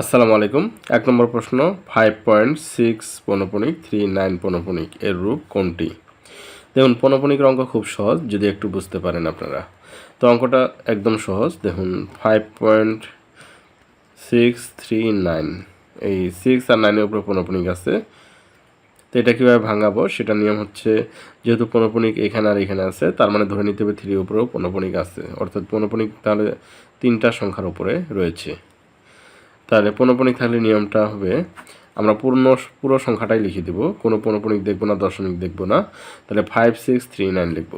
আসসালামু আলাইকুম। এক নম্বর প্রশ্ন ফাইভ পয়েন্ট সিক্স পনপনিক থ্রি নাইন পনপনিক এর রূপ কোনটি? দেখুন, পনপনিকের অঙ্ক খুব সহজ, যদি একটু বুঝতে পারেন আপনারা। তো অঙ্কটা একদম সহজ, দেখুন five point six three nine এই সিক্স আর নাইনের উপরে পনপনিক আছে। তো এটা কীভাবে ভাঙাবো? সেটা নিয়ম হচ্ছে, যেহেতু পনপনিক এখানে আর এখানে আছে, তার মানে ধরে নিতে হবে থ্রির উপরেও পনপনিক আছে। অর্থাৎ পনপনিক তাহলে তিনটা সংখ্যার উপরে রয়েছে। তাহলে পৌনপণিক থাকলে নিয়মটা হবে, আমরা পূর্ণ পুরো সংখ্যাটাই লিখে দেবো। কোনো পৌনপণিক দেখব না দশমিক দেখব না। তাহলে ফাইভ সিক্স থ্রি নাইন লিখব।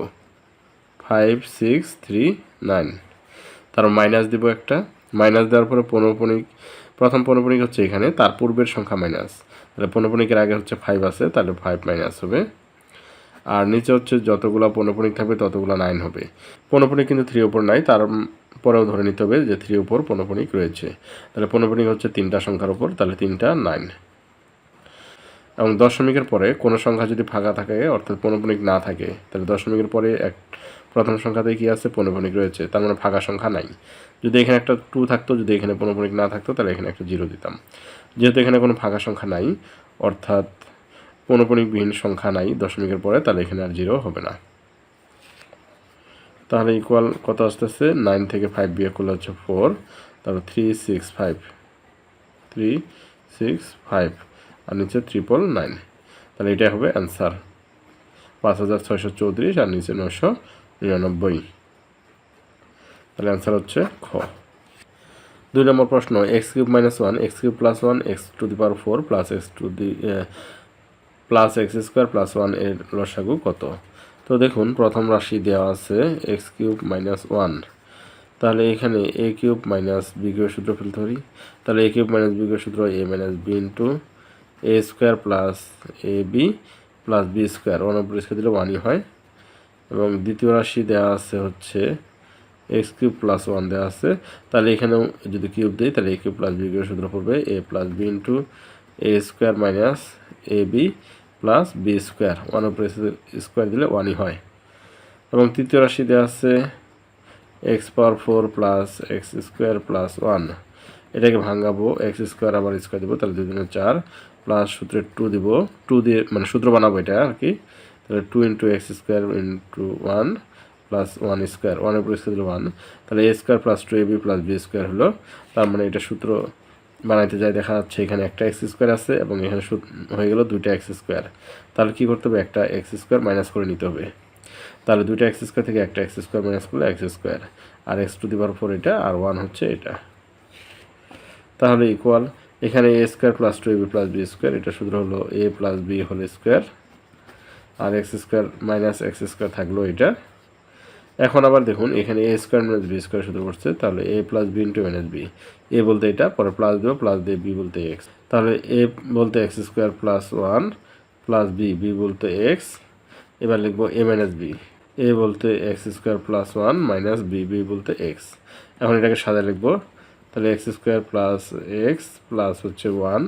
ফাইভ সিক্স থ্রি নাইন তার মাইনাস দিব একটা। মাইনাস দেওয়ার পরে পৌনপণিক প্রথম পৌনপণিক হচ্ছে এখানে, তার পূর্বের সংখ্যা মাইনাস তাহলে পৌনপণিকের আগে হচ্ছে ফাইভ আছে, তাহলে ফাইভ মাইনাস হবে। আর নিচে হচ্ছে যতগুলো পৌনপণিক থাকবে, ততগুলো নাইন হবে। পৌনপণিক কিন্তু থ্রি ওপর নাই তার পরেও ধরে নিতে হবে যে থ্রি উপর পনপনিক রয়েছে। তাহলে পনপনিক হচ্ছে তিনটা সংখ্যার উপর, তাহলে তিনটা নাইন এবং দশমিকের পরে কোনো সংখ্যা যদি ফাঁকা থাকে, অর্থাৎ পনপনিক না থাকে, তাহলে দশমিকের পরে এক প্রথম সংখ্যাতে কি আছে? পনপনিক রয়েছে। তার মানে ফাঁকা সংখ্যা নাই যদি এখানে একটা টু থাকতো, যদি এখানে পনপনিক না থাকতো, তাহলে এখানে একটা জিরো দিতাম। যেহেতু এখানে কোনো ফাঁকা সংখ্যা নাই, অর্থাৎ পনপনিকবিহীন সংখ্যা নাই দশমিকের পরে, তাহলে এখানে আর জিরো হবে না। তাহলে ইকুয়াল কত আসতেছে? নাইন থেকে ফাইভ বিয়োগ করলে হচ্ছে ফোর তারপর three six five three six five আর নিচে ট্রিপল নাইন তাহলে এটাই হবে অ্যান্সার পাঁচ হাজার ছয়শো চৌত্রিশ আর নিচে নশো নিরানব্বই। তাহলে অ্যান্সার হচ্ছে খ। দুই নম্বর প্রশ্ন X cube minus one X cube plus one X to the power four plus X to the plus X square plus ওয়ানের লসাগু কত? তো দেখুন, প্রথম রাশি দেওয়া আছে এক্স কিউব মাইনাস ওয়ান তাহলে এখানে A cube minus B cube সূত্র ফেলতে পারি। তাহলে A cube minus B cube সূত্র A minus B into A square plus A B plus B square one উপর স্কোয়ার দিলে ওয়ানই হয়। এবং দ্বিতীয় রাশি দেওয়া আছে হচ্ছে এক্স কিউব প্লাস ওয়ান দেওয়া আছে। তাহলে এখানেও যদি কিউব দিই, তাহলে A cube plus B cube সূত্র পড়বে A plus B into A square minus A B plus B square one উপরে স্কোয়ার দিলে ওয়ানই হয়। এবং তৃতীয় রাশি দেওয়া আছে X power four plus X square plus one এটাকে ভাঙাবো এক্স স্কোয়ার আবার স্কোয়ার দিব, তাহলে দুই দিনে চার প্লাস সূত্রে টু দিব। টু দিয়ে মানে সূত্র বানাবো এটা আর কি। তাহলে two into X square into one plus one square ওয়ানের উপর স্কোয়ার দিলে ওয়ান তাহলে A square plus two A B plus B square হলো। তার মানে এটা সূত্র বানাইতে যাই, দেখা যাচ্ছে এখানে একটা এক্স স্কোয়ার আছে এবং এখানে হয়ে গেল দুইটা এক্স স্কোয়ার তাহলে কী করতে হবে? একটা এক্স স্কোয়ার মাইনাস করে নিতে হবে। তাহলে দুইটা এক্স স্কোয়ার থেকে একটা এক্স স্কোয়ার মাইনাস করলে এক্স স্কোয়ার আর এক্স টু দিবার ফোর এটা, আর ওয়ান হচ্ছে এটা। তাহলে ইকুয়াল এখানে A square plus two A B plus B square এটা শুধু হলো A plus B whole square R X square minus X square থাকল এটা। এখন আবার দেখুন, এখানে A square minus B square শুধু করছে, তাহলে A plus B into minus B A বলতে এটা, পরে প্লাস দেবো প্লাস দিয়ে বি বলতে এক্স তাহলে এ বলতে X square plus one plus B B বলতে এক্স এবার লিখব এ মাইনাস বি এ বলতে X square plus one minus B B বলতে এক্স এখন এটাকে সাদা লিখব। তাহলে X square plus X plus হচ্ছে ওয়ান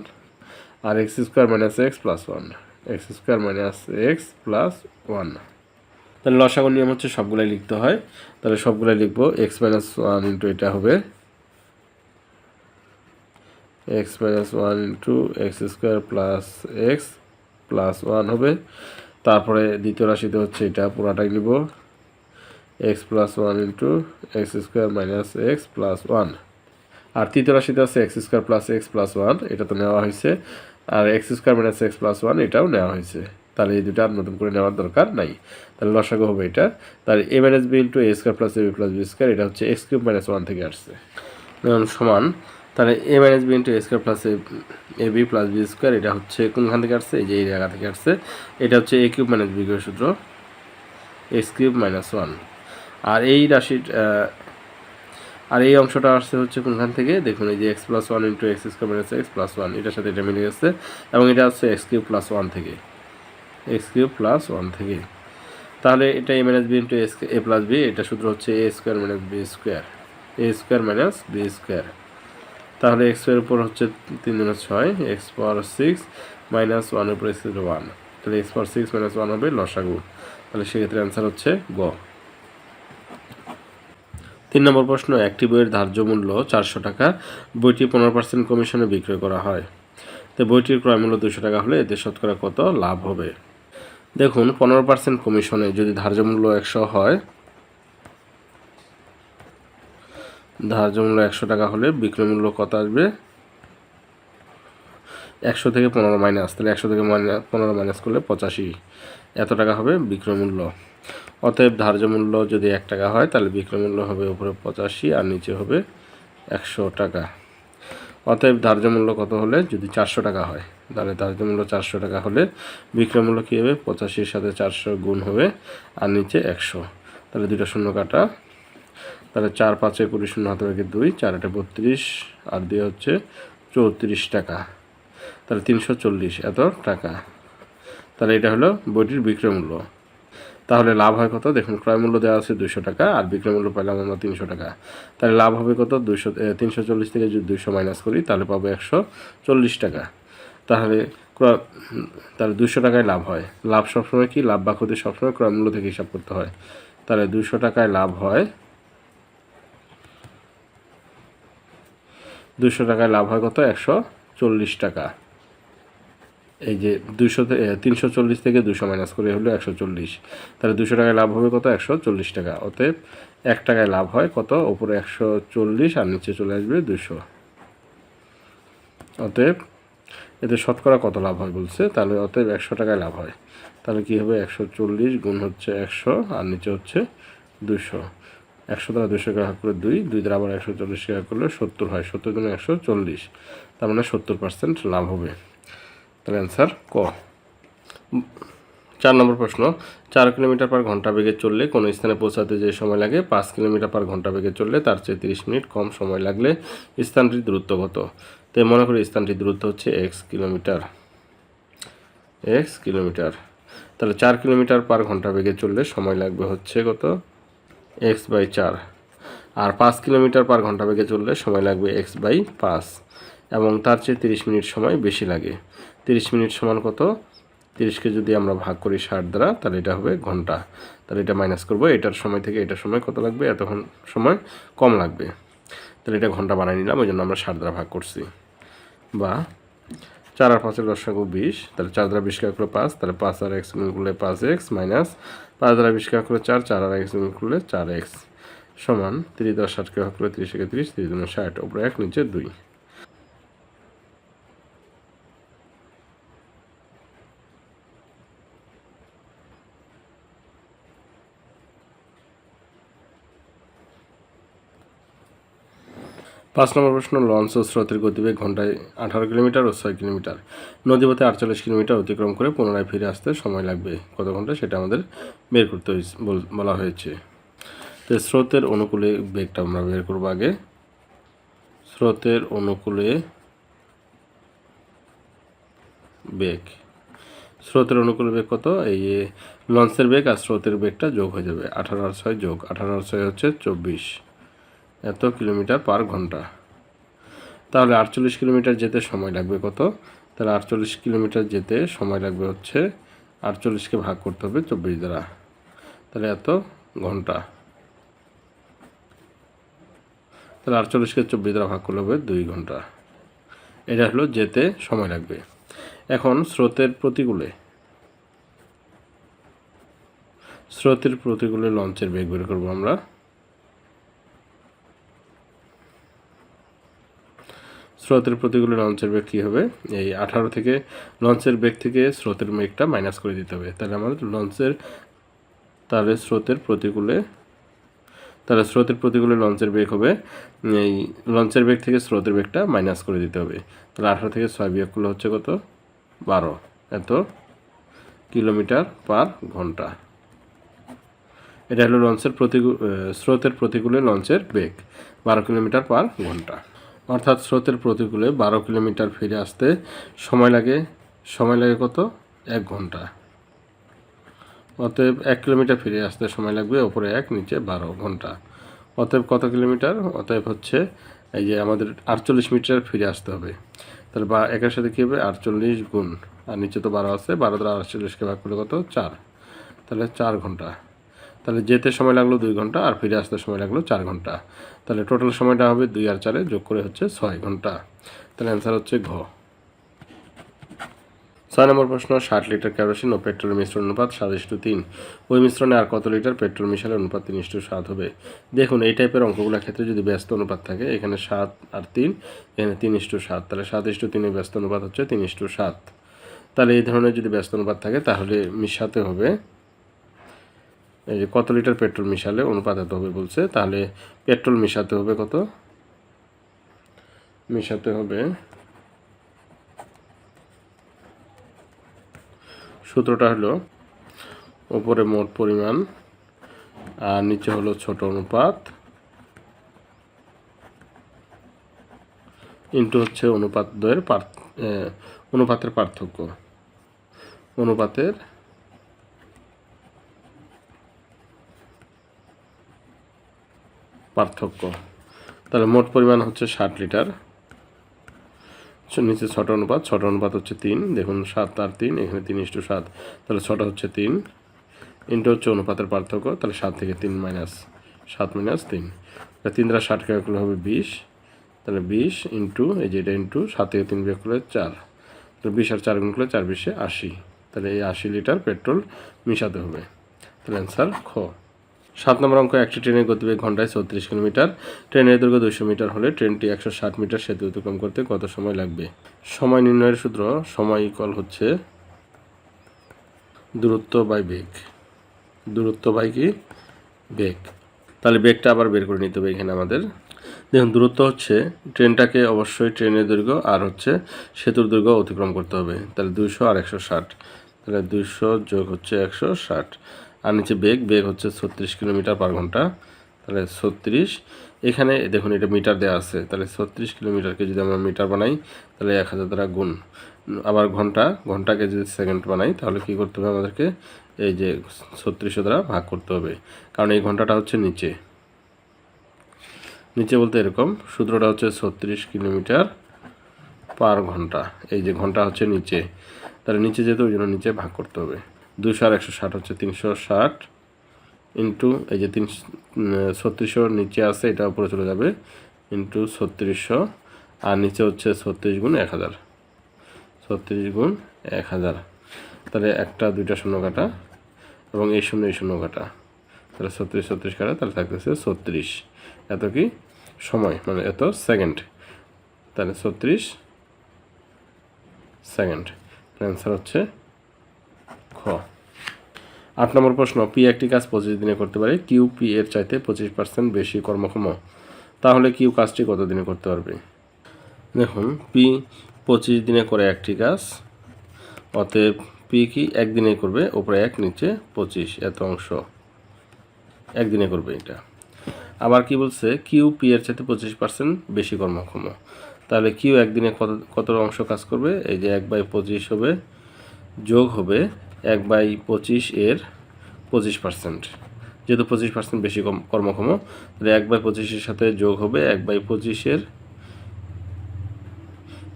আর X square minus X plus one X square minus X plus one তাহলে লসাগর নিয়ম হচ্ছে সবগুলাই লিখতে হয়। তাহলে সবগুলাই লিখব। এক্স মাইনাস ওয়ান ইন্টু এটা হবে। X minus one into X square plus X plus one হবে। তারপরে দ্বিতীয় রাশিতে হচ্ছে এটা, পুরাটাই নিব X plus one into X square minus X plus one আর তৃতীয় রাশিতে আছে X square plus X plus one এটা তো নেওয়া হয়েছে। আর X square minus X plus one এটাও নেওয়া হয়েছে। তাহলে এই দুটো আর নতুন করে নেওয়ার দরকার নাই। তাহলে লসাগু হবে এটা। তাহলে A minus B into A square plus A B plus B square এটা হচ্ছে এক্স কিউব মাইনাস ওয়ান থেকে আসছে। সমান, তাহলে A minus B into A square plus A B plus B square এটা হচ্ছে কোনখান থেকে আসছে? এই যে এই জায়গা থেকে আসছে। এটা হচ্ছে A cube minus B cube সূত্র এক্স কিউব মাইনাস ওয়ান আর এই রাশির আর এই অংশটা আসছে হচ্ছে কোনখান থেকে? দেখুন, এই যে X plus one into X square minus X plus one এটার সাথে এটা মিলে গেছে। এবং এটা হচ্ছে এক্স কিউব প্লাস ওয়ান থেকে। এক্স কিউব প্লাস ওয়ান থেকে। তাহলে এটা A minus B into S A plus B, এটা সূত্র হচ্ছে A square minus B square. A square minus B square. তাহলে এক্সের উপর হচ্ছে তিন দিনের ছয়, এক্স পাওয়ার সিক্স মাইনাস ওয়ানের উপর এক্স ওয়ান। তাহলে X power six minus one হবে লসাগু। তাহলে সেক্ষেত্রে অ্যান্সার হচ্ছে গ। তিন নম্বর প্রশ্ন, একটি বইয়ের ধার্য মূল্য চারশো টাকা, বইটি পনেরো পার্সেন্ট কমিশনে বিক্রয় করা হয়। তো বইটির ক্রয় মূল্য দুশো টাকা হলে এতে শতকরা কত লাভ হবে? দেখুন, পনেরো পার্সেন্ট কমিশনে যদি ধার্য মূল্য একশো হয় ধার্য মূল্য একশো টাকা হলে বিক্রয় মূল্য কত আসবে? একশো থেকে পনেরো মাইনাস তাহলে একশো থেকে মাইনাস পনেরো মাইনাস করলে পঁচাশি। এত টাকা হবে বিক্রয় মূল্য অতএব ধার্য মূল্য যদি এক টাকা হয়, তাহলে বিক্রয় মূল্য হবে উপরে পঁচাশি আর নিচে হবে একশো টাকা। অতএব ধার্য মূল্য কত হলে যদি চারশো টাকা হয়? তাহলে ধার্য মূল্য চারশো টাকা হলে বিক্রয় মূল্য কী হবে? পঁচাশির সাথে চারশো গুণ হবে, আর নিচে একশো। তাহলে দুটো শূন্য কাটা। তাহলে চার পাঁচে কুড়ি শূন্য, হাতে রেখে দুই, চার আটে বত্রিশ, আর দিয়ে হচ্ছে চৌত্রিশ টাকা। তাহলে তিনশো চল্লিশ, এত টাকা। তাহলে এটা হলো বইটির বিক্রয় মূল্য তাহলে লাভ হয় কত? দেখুন ক্রয় মূল্য দেওয়া আছে দুশো টাকা, আর বিক্রয় মূল্য পেলাম আমরা তিনশো টাকা। তাহলে লাভ হবে কত? দুশো তিনশো চল্লিশ থেকে যদি দুশো মাইনাস করি, তাহলে পাবো একশো চল্লিশ টাকা। তাহলে ক্রয়, তাহলে দুশো টাকায় লাভ হয়। লাভ সবসময় কি? লাভ বা ক্ষতি সবসময় ক্রয় মূল্য থেকে হিসাব করতে হয়। তাহলে দুশো টাকায় লাভ হয় দুশো টাকায় লাভ হয় কত? একশো চল্লিশ টাকা। এই যে দুশো তিনশো চল্লিশ থেকে দুশো মাইনাস করে হলো একশো চল্লিশ। তাহলে দুশো টাকায় লাভ হবে কত? একশো চল্লিশ টাকা। অতএব এক টাকায় লাভ হয় কত? ওপরে একশো চল্লিশ আর নিচে চলে আসবে দুশো অতএব এতে শতকরা কত লাভ হয় বলছে? তাহলে অতএব একশো টাকায় লাভ হয়। তাহলে কী হবে? একশো চল্লিশ গুণ হচ্ছে একশো, আর নিচে হচ্ছে দুশো একশো দ্বারা দুশো টাকা করে দুই দুই দ্বারা আবার একশো চল্লিশ টাকা করলে সত্তর হয়। সত্তর গুণ একশো চল্লিশ, তার মানে সত্তর পার্সেন্ট লাভ হবে। তাহলে অ্যান্সার ক? চার নম্বর প্রশ্ন, চার কিলোমিটার পার ঘণ্টা বেগে চললে কোনো স্থানে পৌঁছাতে যে সময় লাগে? পাঁচ কিলোমিটার পার ঘণ্টা বেগে চললে তার চেয়ে তিরিশ মিনিট কম সময় লাগলে স্থানটির দূরত্ব কত তো মনে করি স্থানটির দূরত্ব হচ্ছে এক্স কিলোমিটার এক্স কিলোমিটার। তাহলে চার কিলোমিটার পার ঘণ্টা বেগে চললে সময় লাগবে হচ্ছে কত? এক্স বাই চার। আর পাঁচ কিলোমিটার পার ঘণ্টা বেগে চললে সময় লাগবে এক্স বাই পাঁচ। এবং তার চেয়ে তিরিশ মিনিট সময় বেশি লাগে। তিরিশ মিনিট সমান কত? তিরিশকে যদি আমরা ভাগ করি ষাট দ্বারা, তাহলে এটা হবে ঘণ্টা। তাহলে এটা মাইনাস করব। এটার সময় থেকে এটার সময় কত লাগবে? এতক্ষণ সময় কম লাগবে। তাহলে এটা ঘণ্টা বানিয়ে নিলাম, ওই জন্য আমরা ষাট দ্বারা ভাগ করছি। বা চার আর পাঁচের লসাগু বিশ, তাহলে চার দ্বারা বিশ কাজ করলে পাঁচ, তাহলে পাঁচ আর এক্স গুণ করলে পাঁচ এক্স মাইনাস পাঁচ দ্বারা বিশ কাজ করলে চার চার আর এক্স গুণ করলে চার এক্স সমান তিরিশ দশ ষাটকে ভাগ করলে তিরিশ একে তিরিশ তিরিশ ষাট, ওপরে এক, নিচে দুই। পাঁচ নম্বর প্রশ্ন, লঞ্চ ও স্রোতের গতিবেগ ঘন্টায় আঠারো কিলোমিটার ও ছয় কিলোমিটার। নদীপথে আটচল্লিশ কিলোমিটার অতিক্রম করে পুনরায় ফিরে আসতে সময় লাগবে। কত ঘণ্টা সেটা আমাদের বের করতে বলা হয়েছে। তো স্রোতের অনুকূলে বেগটা আমরা বের করব আগে। স্রোতের অনুকূলে বেগ। স্রোতের অনুকূলে বেগ কত? এই লঞ্চের বেগ আর স্রোতের বেগটা যোগ হয়ে যাবে। আঠারো আর ছয় যোগ। আঠারো আর ছয় হচ্ছে চব্বিশ। এত কিলোমিটার পার ঘণ্টা। তাহলে আটচল্লিশ কিলোমিটার যেতে সময় লাগবে কত? তাহলে আটচল্লিশ কিলোমিটার যেতে সময় লাগবে হচ্ছে আটচল্লিশকে ভাগ করতে হবে চব্বিশ দ্বারা। তাহলে এত ঘণ্টা। তাহলে আটচল্লিশকে চব্বিশ দ্বারা ভাগ করলে হবে দুই ঘণ্টা। এটা হলো যেতে সময় লাগবে। এখন স্রোতের প্রতিকূলে। স্রোতের প্রতিকূলে লঞ্চের বেগ বের করব আমরা। স্রোতের প্রতিকূলে লঞ্চের বেগ কী হবে? এই আঠারো থেকে লঞ্চের বেগ থেকে স্রোতের বেগটা মাইনাস করে দিতে হবে। তাহলে আমাদের লঞ্চের তাহলে স্রোতের প্রতিকূলে তাহলে স্রোতের প্রতিকূলে লঞ্চের বেগ হবে। এই লঞ্চের বেগ থেকে স্রোতের বেগটা মাইনাস করে দিতে হবে। তাহলে আঠারো থেকে ছয় বিয়োগ করলে হচ্ছে কত? বারো। এত কিলোমিটার পার ঘণ্টা। এটা হলো লঞ্চের প্রতিকূল স্রোতের প্রতিকূলে লঞ্চের বেগ বারো কিলোমিটার পার ঘণ্টা। অর্থাৎ স্রোতের প্রতিকূলে বারো কিলোমিটার ফিরে আসতে সময় লাগে। সময় লাগে কত? এক ঘণ্টা। অতএব এক কিলোমিটার ফিরে আসতে সময় লাগবে, ওপরে এক, নিচে বারো ঘণ্টা। অতএব কত কিলোমিটার? অতএব হচ্ছে এই যে আমাদের আটচল্লিশ মিটার ফিরে আসতে হবে। তাহলে বা একের সাথে কী হবে? আটচল্লিশ গুণ। আর নিচে তো বারো আছে বারো দ্বারা আটচল্লিশকে ভাগ করলে কত? চার। তাহলে চার ঘণ্টা। তাহলে যেতে সময় লাগল দুই ঘণ্টা আর ফিরে আসতে সময় লাগল চার ঘণ্টা। তাহলে টোটাল সময়টা হবে দুই আর চারে যোগ করে হচ্ছে ছয় ঘণ্টা। তাহলে অ্যান্সার হচ্ছে ঘ। ছয় নম্বর প্রশ্ন, ষাট লিটার কেরোসিন ও পেট্রোল মিশ্রণ অনুপাত সাত ইস্টু তিন। ওই মিশ্রণে আর কত লিটার পেট্রোল মিশালে অনুপাত তিন ইস্টু সাত হবে? দেখুন, এই টাইপের অঙ্কগুলোর ক্ষেত্রে যদি ব্যস্ত অনুপাত থাকে, এখানে সাত আর তিন, এখানে তিন ইস্টু সাত। তাহলে সাত ইস্টু তিনের ব্যস্ত অনুপাত হচ্ছে তিন ইস্টু সাত। তাহলে এই ধরনের যদি ব্যস্ত অনুপাত থাকে, তাহলে মিশাতে হবে এই যে কত লিটার পেট্রোল মিশালে অনুপাত এত হবে বলছে, তাহলে পেট্রোল মিশাতে হবে কত? মিশাতে হবে সূত্রটা হলো ওপরে মোট পরিমাণ, আর নিচে হলো ছোট অনুপাত। ইন্টু হচ্ছে অনুপাত দ্বয়ের পার অনুপাতের পার্থক্য। অনুপাতের পার্থক্য। তাহলে মোট পরিমাণ হচ্ছে ষাট লিটার। নিচে ছোট অনুপাত, ছটা অনুপাত হচ্ছে তিন। দেখুন, সাত আর তিন, এখানে তিন ইস্টু সাত। তাহলে ছটা হচ্ছে তিন। ইন্টু হচ্ছে অনুপাতের পার্থক্য, তাহলে সাত থেকে তিন মাইনাস, সাত মাইনাস তিন। তাহলে তিন দ্বারা ষাট বিয়োগ হবে বিশ। তাহলে বিশ ইন্টু, এই যে এটা ইন্টু, সাত থেকে তিন বিয়োগ করলে চার। তাহলে বিশ আর চার গুণ করলে চার বিশে আশি। তাহলে এই আশি লিটার পেট্রোল মিশাতে হবে। তাহলে অ্যান্সার খ। সাত নম্বর অঙ্ক, একটি ট্রেনের গতিবেগ ঘন্টায় চৌত্রিশ কিলোমিটার। ট্রেনের দৈর্ঘ্য দুশো মিটার হলে ট্রেনটি একশো ষাট মিটার সেতু অতিক্রম করতে কত সময় লাগবে? সময় নির্ণয়ের সূত্র, সময় ইকল হচ্ছে দূরত্ব বাই বেগ। দূরত্ব বাই কি? বেগ। তাহলে বেগটা আবার বের করে নিতে হবে এখানে আমাদের। দেখুন, দূরত্ব হচ্ছে, ট্রেনটাকে অবশ্যই ট্রেনের দৈর্ঘ্য আর হচ্ছে সেতুর দৈর্ঘ্য অতিক্রম করতে হবে। তাহলে দুইশো আর একশো ষাট। তাহলে দুইশো যোগ হচ্ছে একশো ষাট। আর নিচে বেগ বেগ হচ্ছে ছত্রিশ কিলোমিটার পার ঘণ্টা। তাহলে ছত্রিশ। এখানে দেখুন এটা মিটার দেওয়া আছে। তাহলে ছত্রিশ কিলোমিটারকে যদি আমরা মিটার বানাই, তাহলে এক হাজার দ্বারা গুণ। আবার ঘণ্টা, ঘন্টাকে যদি সেকেন্ড বানাই, তাহলে কি করতে হবে আমাদেরকে? এই যে ছত্রিশশো দ্বারা ভাগ করতে হবে। কারণ এই ঘন্টাটা হচ্ছে নিচে। নিচে বলতে এরকম, সূত্রটা হচ্ছে ছত্রিশ কিলোমিটার পার ঘণ্টা। এই যে ঘণ্টা হচ্ছে নিচে। তাহলে নিচে যেতে ওই জন্য নিচে ভাগ করতে হবে। দুশো আর একশো ষাট হচ্ছে তিনশো ষাট ইন্টু এই যে তিন ছত্রিশশো নিচে আছে, এটা উপরে চলে যাবে ইন্টু ছত্রিশশো, আর নিচে হচ্ছে ছত্রিশ গুণ এক হাজার। ছত্রিশ গুণ এক হাজার। তাহলে একটা, দুইটা শূন্য কাটা এবং এই শূন্য এই শূন্য কাটা। তাহলে ছত্রিশ ছত্রিশ কাটা, তাহলে থাকতেছে ছত্রিশ। এত কি? সময় মানে এত সেকেন্ড। তাহলে ছত্রিশ সেকেন্ড। অ্যান্সার হচ্ছে খ। আট নম্বর প্রশ্ন পি একটি কাজ পঁচিশ দিনে করতে পারে কিউ পি এর চাইতে পঁচিশ পার্সেন্ট বেশি কর্মক্ষম। তাহলে কিউ কাজটি কত দিনে করতে পারবে? দেখুন পি পঁচিশ দিনে করে একটি কাজ, অতএব পি কি একদিনে করবে, ওপরে এক, নিচে পঁচিশ, এত অংশ। একদিনে করবে এটা। আবার কি বলছে? কিউ পি এর চাইতে পঁচিশ পার্সেন্ট বেশি কর্মক্ষম। তাহলে কিউ একদিনে কত কত অংশ কাজ করবে? এই যে এক বাই পঁচিশ হবে, যোগ হবে এক বাই পঁচিশ এর পঁচিশ পার্সেন্ট যেহেতু পঁচিশ পার্সেন্ট বেশি কম কর্মক্ষম, তাহলে এক বাই পঁচিশের সাথে যোগ হবে এক বাই পঁচিশের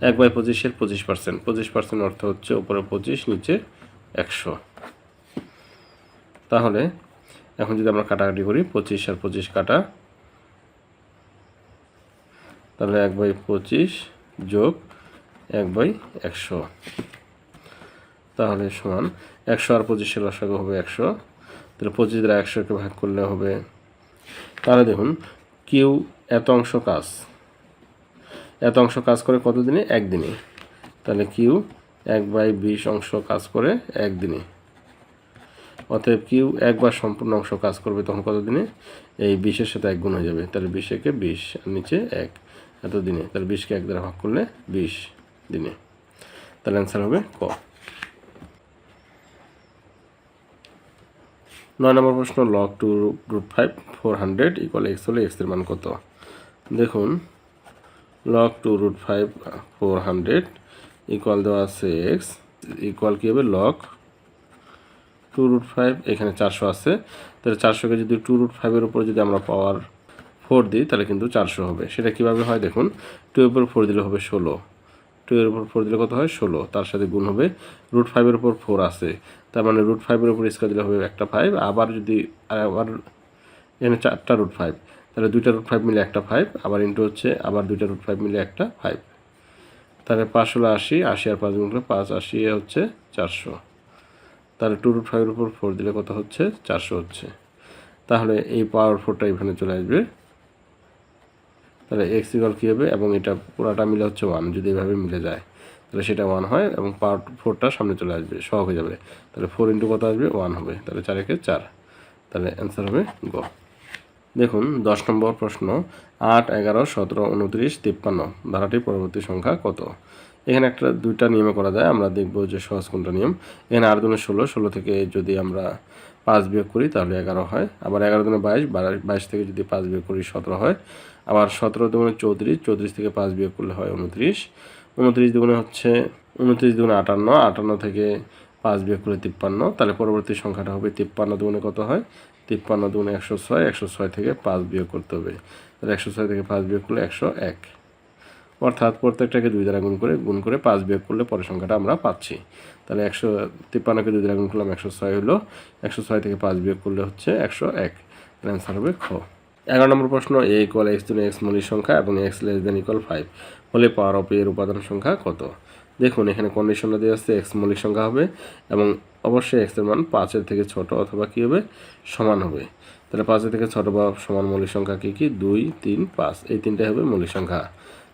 এক বাই পঁচিশের পঁচিশ পার্সেন্ট পঁচিশ পার্সেন্ট অর্থ হচ্ছে উপরে পঁচিশ, নিচে একশো। তাহলে এখন যদি আমরা কাটাকাটি করি, পঁচিশ আর পঁচিশ কাটা, তাহলে এক বাই পঁচিশ যোগ এক বাই একশো। তাহলে সমান একশো আর পঁচিশের লসাগু হবে একশো। তাহলে পঁচিশ দ্বারা একশোকে ভাগ করলে হবে, তাহলে দেখুন, কিউ এত অংশ কাজ। এত অংশ কাজ করে কত দিনে? একদিনে। তাহলে কিউ এক বাই বিশ অংশ কাজ করে একদিনে। অতএব কিউ একবার সম্পূর্ণ অংশ কাজ করবে তখন কত দিনে? এই বিশের সাথে এক গুণ হয়ে যাবে। তাহলে বিশ একে বিশ নিচে এক। এত দিনে তাহলে বিশকে এক দ্বারা ভাগ করলে বিশ দিনে। তাহলে অ্যান্সার হবে ক। নয় নম্বর প্রশ্ন log to root five four hundred equal X হলে এক্সের মান কত? দেখুন log to root five four hundred equal দেওয়া আছে এক্স ইকুয়াল কী হবে? লগ টু রুট ফাইভ এখানে চারশো আছে। তাহলে চারশোকে যদি টু রুট ফাইভের উপর যদি আমরা পাওয়ার ফোর দিই, তাহলে কিন্তু চারশো হবে। সেটা কীভাবে হয়? দেখুন টু উপর ফোর দিলে হবে ষোলো। টু এর উপর ফোর দিলে কত হয়? ষোলো। তার সাথে গুণ হবে রুট ফাইভের উপর ফোর আছে। তার মানে রুট ফাইভের উপর স্কোয়ার দিলে হবে একটা ফাইভ আবার যদি, আবার এখানে চারটা রুট ফাইভ তাহলে দুইটা রুট ফাইভ মিলে একটা ফাইভ আবার ইন্টু হচ্ছে, আবার দুইটা রুট ফাইভ মিলে একটা ফাইভ তাহলে পাঁচ ষোলো আশি আশি আর পাঁচ গুণ পাঁচ, আশি হচ্ছে চারশো। তাহলে টু রুট ফাইভের উপর ফোর দিলে কত হচ্ছে? চারশো হচ্ছে। তাহলে এই পাওয়ার ফোরটা এখানে চলে আসবে। তাহলে এক্স ইকাল কী হবে? এবং এটা পুরাটা মিলে হচ্ছে ওয়ান যদি এভাবে মিলে যায়, তাহলে সেটা ওয়ান হয় এবং পাওয়ার ফোরটা সামনে চলে আসবে সহজ হয়ে যাবে। তাহলে ফোর ইন্টু কত আসবে? ওয়ান হবে। তাহলে চার একে চার। তাহলে অ্যান্সার হবে গ দেখুন, দশ নম্বর প্রশ্ন, আট, এগারো, সতেরো, উনত্রিশ, তিপ্পান্ন, ধারাটির পরবর্তী সংখ্যা কত? এখানে একটা দুইটা নিয়মে করা যায়, আমরা দেখব যে সহজ কোনটা নিয়ম। এখানে আট দুনে ষোলো ষোলো থেকে যদি আমরা পাঁচ বিয়োগ করি, তাহলে এগারো হয়। আবার এগারো দিনে বাইশ বাইশ থেকে যদি পাঁচ বিয়োগ করি, সতেরো হয়। আবার সতেরো দুগুণে চৌত্রিশ চৌত্রিশ থেকে পাঁচ বিয়োগ করলে হয় উনত্রিশ। উনত্রিশ দুগুণে হচ্ছে, উনত্রিশ দুগুণে আটান্ন আটান্ন থেকে পাঁচ বিয়োগ করলে তিপ্পান্ন। তাহলে পরবর্তী সংখ্যাটা হবে তিপ্পান্ন দুগুণে কত হয়? তিপ্পান্ন দুগুণে একশো ছয় একশো ছয় থেকে পাঁচ বিয়োগ করতে হবে। তাহলে একশো ছয় থেকে পাঁচ বিয়োগ করলে একশো এক। অর্থাৎ প্রত্যেকটাকে দুই দ্বারা গুণ করে গুণ করে পাঁচ বিয়োগ করলে পরের সংখ্যাটা আমরা পাচ্ছি। তাহলে একশো তিপ্পান্নকে দুই দ্বারা গুণ করলাম, একশো ছয় হলো। একশো ছয় থেকে পাঁচ বিয়োগ করলে হচ্ছে একশো এক। অ্যান্সার হবে খ। এগারো নম্বর প্রশ্ন এ ইকুয়াল এক্স দুনে এক্স মৌলিক সংখ্যা এবং X less than equal five হলে পাওয়ার অফ এর উপাদান সংখ্যা কত? দেখুন, এখানে কন্ডিশনটা দিয়ে আসছে এক্স মৌলিক সংখ্যা হবে এবং অবশ্যই এক্সের মান পাঁচের থেকে ছোট অথবা কী হবে? সমান হবে। তাহলে পাঁচের থেকে ছোট বা সমান মৌলিক সংখ্যা কী কী? দুই, তিন, পাঁচ, এই তিনটাই হবে মৌলিক সংখ্যা।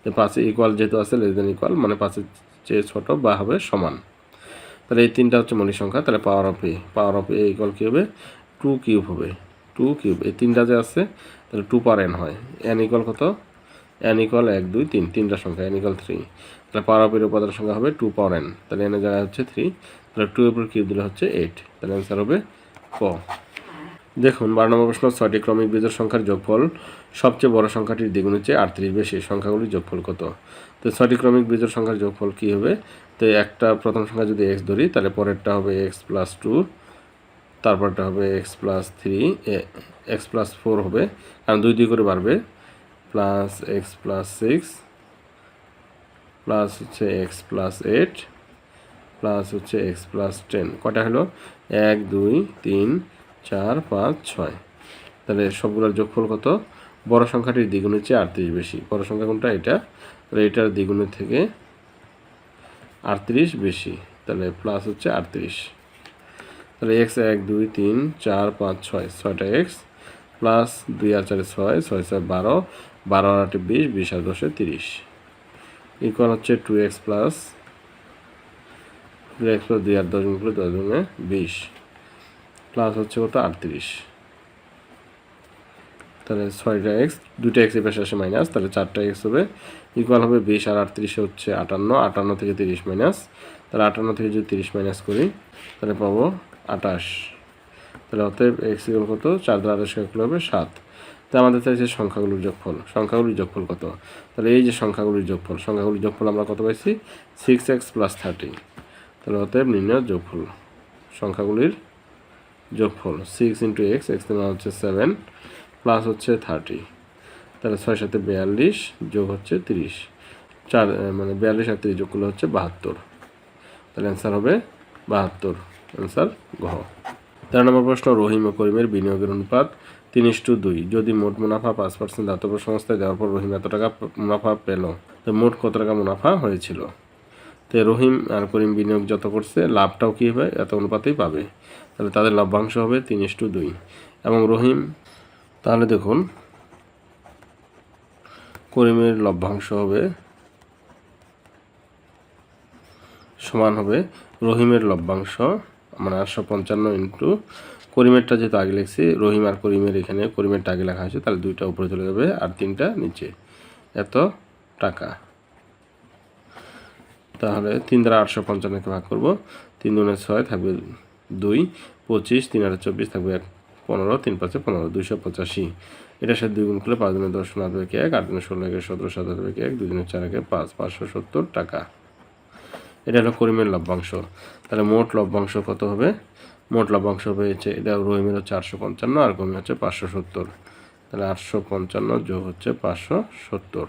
তো পাঁচে ইকুয়াল যেহেতু আছে লেস দেন ইকুয়াল মানে পাঁচের চেয়ে ছোট বা হবে সমান। তাহলে এই তিনটা হচ্ছে মৌলিক সংখ্যা, তাহলে power of A power of A equal কী হবে? টু কিউব হবে। টু কিউব এই তিনটা যে আছে, তাহলে টু পার এন হয়। এন ইকুয়াল কত? এন ইকুয়াল এক, দুই, তিন, তিনটা সংখ্যা এন ইকুয়াল থ্রি তাহলে পাওয়ার এর উপাদান সংখ্যা হবে টু পাওয়ার এন তাহলে এনের জায়গায় হচ্ছে থ্রি তাহলে টু এর উপর কিউব দিলে হচ্ছে এইট তাহলে অ্যান্সার হবে ক দেখুন, বারো নম্বর প্রশ্ন, ছয়টি ক্রমিক বীজের সংখ্যার যোগফল। সবচেয়ে বড় সংখ্যাটির দ্বিগুণ হচ্ছে আটত্রিশ বেশি। সংখ্যাগুলির যোগফল কত? তো ছয়টি ক্রমিক বীজের সংখ্যার যোগফল কী হবে? তো একটা প্রথম সংখ্যা যদি এক্স ধরি, তাহলে পরেরটা হবে এক্স প্লাস টু তারপরটা হবে X plus three X plus four হবে। কারণ দুই দুই করে বাড়বে। Plus X plus six plus হচ্ছে এক্স প্লাস এইট প্লাস হচ্ছে এক্স প্লাস টেন কটা হলো? এক, দুই, তিন, চার, পাঁচ, ছয়। তাহলে সবগুলোর যোগফল কত? বড় সংখ্যাটির দ্বিগুণের চেয়ে আটত্রিশ বেশি। বড় সংখ্যা কোনটা? এটা। তাহলে এটার দ্বিগুণের থেকে আটত্রিশ বেশি। তাহলে প্লাস হচ্ছে আটত্রিশ। তাহলে এক্স এক, দুই, তিন, চার, পাঁচ, ছয়। ছয়টা এক্স প্লাস দুই আর চারে ছয় ছয় ছয়, বারো। বারো আর আটে বিশ বিশ আর দশে তিরিশ। ইকুয়াল হচ্ছে two X plus two X plus দুই আর দশ গুণ দশ গুণে বিশ। প্লাস হচ্ছে কত? আটত্রিশ। তাহলে ছয়টা এক্স দুইটা এক্স পাশে আসে মাইনাস তাহলে চারটা এক্স হবে ইকুয়াল হবে বিশ আর আটত্রিশে হচ্ছে আটান্ন আটান্ন থেকে তিরিশ মাইনাস তাহলে আটান্ন থেকে যদি তিরিশ মাইনাস করি, তাহলে পাবো আটাশ তাহলে অতএব এক্স ইকুয়াল কত? চার দ্বারা আঠাশ করলে হবে সাত। তো আমাদের চাইছে সংখ্যাগুলোর যোগফল। সংখ্যাগুলির যোগফল কত? তাহলে এই যে সংখ্যাগুলির যোগফল সংখ্যাগুলির যোগফল আমরা কত পাইছি? সিক্স এক্স প্লাস থার্টি তাহলে অতএব নির্ণয় যোগফল। সংখ্যাগুলির যোগফল। সিক্স ইন্টু এক্স এক্স মান হচ্ছে সেভেন প্লাস হচ্ছে থার্টি তাহলে ছয় সাথে বিয়াল্লিশ যোগ হচ্ছে তিরিশ। চার মানে বিয়াল্লিশ আর তিরিশ যোগ করলে হচ্ছে বাহাত্তর। তাহলে অ্যান্সার হবে বাহাত্তর। অ্যান্সার গহ তেরো নম্বর প্রশ্ন, রহিম ও করিমের বিনিয়োগের অনুপাত তিন ইস্টু দুই। যদি মোট মুনাফা পাঁচ পার্সেন্ট দাতব্য সংস্থায় দেওয়ার পর রহিম এত টাকা মুনাফা পেল, তো মোট কত টাকা মুনাফা হয়েছিল? তো রহিম আর করিম বিনিয়োগ যত করছে, লাভটাও কী হবে? এত অনুপাতেই পাবে। তাহলে তাদের লভ্যাংশ হবে তিন ইস্টু দুই। এবং রহিম, তাহলে দেখুন, করিমের লভ্যাংশ হবে সমান হবে রহিমের লভ্যাংশ মানে আটশো পঞ্চান্ন ইন্টু করিমেরটা যেহেতু আগে লিখছি, রহিম আর করিমের এখানে করিমেরটা আগে লেখা হয়েছে, তাহলে দুইটা উপরে চলে যাবে আর তিনটা নিচে। এত টাকা। তাহলে তিন দ্বারা আটশো পঞ্চান্নকে ভাগ করব, তিন দুনে ছয় থাকবে দুই, পঁচিশ, তিন আট চব্বিশ থাকবে এক, পনেরো, তিন পাঁচে পনেরো, দুইশো পঁচাশি। এটার সাথে দুই গুণ করলে পাঁচ দিনের দশ আট এক, আট দিনের ষোলো একে সতেরো, সাত এক দুই দিনের চার একে পাঁচ, পাঁচশো সত্তর টাকা। এটা হলো করিমের লভ্যাংশ। তাহলে মোট লভ্যাংশ কত হবে? মোট লভ্যাংশ হয়েছে, এটা রহিমের হচ্ছে আটশো পঞ্চান্ন, আর কমি হচ্ছে পাঁচশো সত্তর। তাহলে আটশো পঞ্চান্ন যোগ হচ্ছে পাঁচশো সত্তর।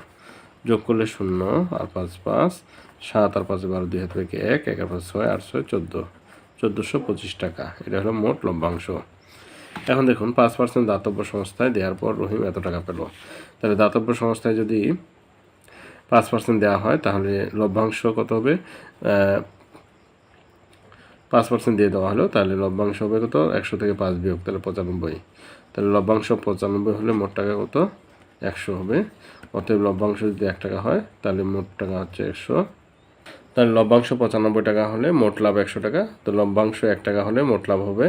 যোগ করলে শূন্য, আর পাঁচ পাঁচ, সাত আর পাঁচে বারো দুই হাত থেকে এক এক আর পাঁচ ছয়, আট ছয় চোদ্দ। চোদ্দোশো পঁচিশ টাকা, এটা হলো মোট লভ্যাংশ। এখন দেখুন, পাঁচ পার্সেন্ট দাতব্য সংস্থায় দেওয়ার পর রহিম এত টাকা পেল। তাহলে দাতব্য সংস্থায় যদি পাঁচ পার্সেন্ট দেওয়া হয়, তাহলে লভ্যাংশ কত হবে? পাঁচ পার্সেন্ট দিয়ে দেওয়া হলো, তাহলে লভ্যাংশ হবে কত? একশো থেকে পাঁচ বিয়োগ, তাহলে পঁচানব্বই। তাহলে লভ্যাংশ পঁচানব্বই হলে মোট টাকা কত? একশো হবে। অতএব লভ্যাংশ যদি এক টাকা হয়, তাহলে মোট টাকা হচ্ছে একশো। তাহলে লভ্যাংশ পঁচানব্বই টাকা হলে মোট লাভ একশো টাকা। তো লভ্যাংশ এক টাকা হলে মোট লাভ হবে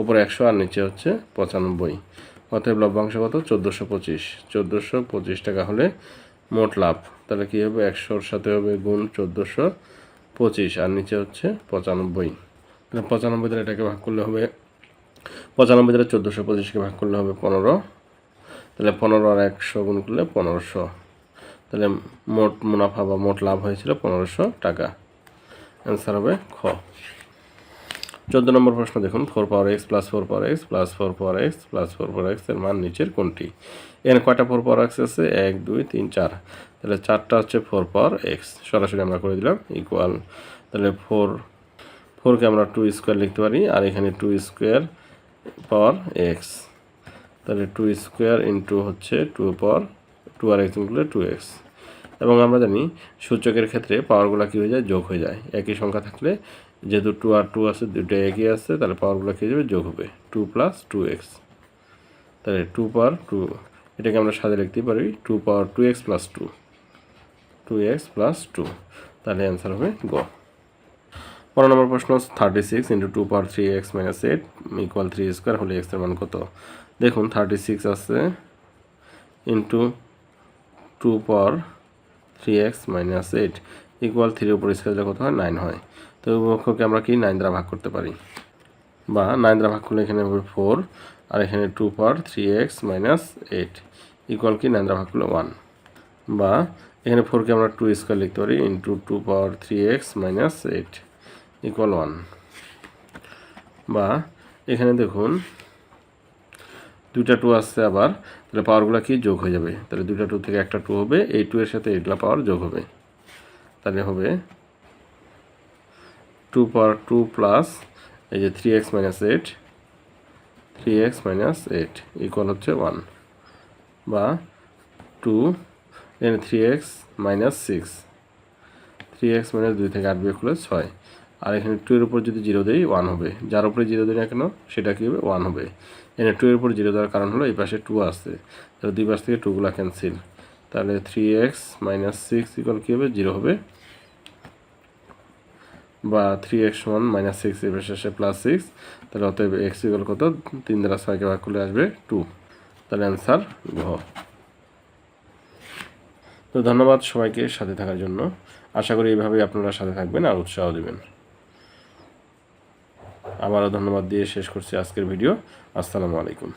উপরে একশো আর নিচে হচ্ছে পঁচানব্বই। অতএব লভ্যাংশ কত? চোদ্দোশো পঁচিশ। চোদ্দোশো পঁচিশ টাকা হলে মোট লাভ। তাহলে কী হবে? একশোর সাথে হবে গুণ চোদ্দোশো। পঁচিশ, আর নিচে হচ্ছে পঁচানব্বই। পঁচানব্বই দ্বারা এটাকে ভাগ করলে হবে, পঁচানব্বই দ্বারা চোদ্দোশো পঁচিশকে ভাগ করলে হবে পনেরো। তাহলে পনেরো আর একশো গুণ করলে পনেরোশো। তাহলে মোট মুনাফা বা মোট লাভ হয়েছিল পনেরোশো টাকা। অ্যান্সার হবে খ। চোদ্দ নম্বর প্রশ্ন দেখুন, four power X plus four power X plus four power X plus four power এক্সের মান নিচের কোনটি? এখানে কয়টা ফোর পাওয়ার এক্স আছে? এক, দুই, তিন, চার। তাহলে চারটা হচ্ছে ফোর পাওয়ার এক্স সরাসরি আমরা করে দিলাম ইকুয়াল তাহলে ফোর ফোরকে আমরা টু স্কোয়ার লিখতে পারি, আর এখানে টু স্কোয়ার পাওয়ার এক্স তাহলে টু স্কোয়ার ইন্টু হচ্ছে টু পাওয়ার টু আর এক্স ইনক্লুড টু এক্স এবং আমরা জানি সূচকের ক্ষেত্রে পাওয়ারগুলো কী হয়ে যায়? যোগ হয়ে যায়। একই সংখ্যা থাকলে যেহেতু টু আর টু আছে দুটো একই আছে, তাহলে পাওয়ারগুলো কী হয়ে যাবে? যোগ হবে। টু প্লাস টু এক্স তাহলে টু পাওয়ার টু এটাকে আমরা সাথে লিখতে পারি two power two X plus two two X plus two তাহলে অ্যান্সার হবে গ পনেরো নম্বর প্রশ্ন thirty six into two power three X minus eight equal three square হলে এক্সের মান কত? দেখুন থার্টি সিক্স আছে into two power three X minus eight equal থ্রির উপর স্কোয়ার কত হয়? নাইন হয়। তো অক্ষরকে আমরা কি? নাইন দ্বারা ভাগ করতে পারি। বা নাইন দ্বারা ভাগ করলে এখানে হবে ফোর আর এখানে two power three X minus eight equal কি? নাইন দ্বারা ভাগ করলে ওয়ান বা এখানে ফোরকে আমরা টু স্কোয়ার লিখতে পারি into two power three X minus eight equal one বা এখানে দেখুন, দুইটা টু আসছে আবার, তাহলে পাওয়ারগুলো কি? যোগ হয়ে যাবে। তাহলে দুইটা টু থেকে একটা টু হবে, এই টু এর সাথে এইটলা পাওয়ার যোগ হবে। তাহলে হবে টু পাওয়ার টু প্লাস এই যে three X minus eight three X minus eight equal হচ্ছে ওয়ান বা টু এখানে three X minus six three X minus দুই থেকে আট বিয়োগ করলে ছয়। আর এখানে টু এর উপর যদি জিরো দেই ওয়ান হবে। যার উপরে জিরো দিই না কেন, সেটা কী হবে? ওয়ান হবে। এখানে টু এর উপর জিরো দেওয়ার কারণ হলো, এই পাশে টু আসছে তাহলে দুই পাশ থেকে টুগুলো ক্যান্সেল তাহলে three X minus six equal কী হবে? জিরো হবে। বা three X one minus six এর শেষে প্লাস সিক্স তাহলে অতএব এক্স ইকুয়াল কত? তিন দ্বারা ছয়কে ভাগ করলে আসবে টু তাহলে অ্যান্সার ঘ। তো ধন্যবাদ সবাইকে সাথে থাকার জন্য। আশা করি এইভাবেই আপনারা সাথে থাকবেন আর উৎসাহ দেবেন। আবারও ধন্যবাদ দিয়ে শেষ করছি আজকের ভিডিও। আসসালামু আলাইকুম।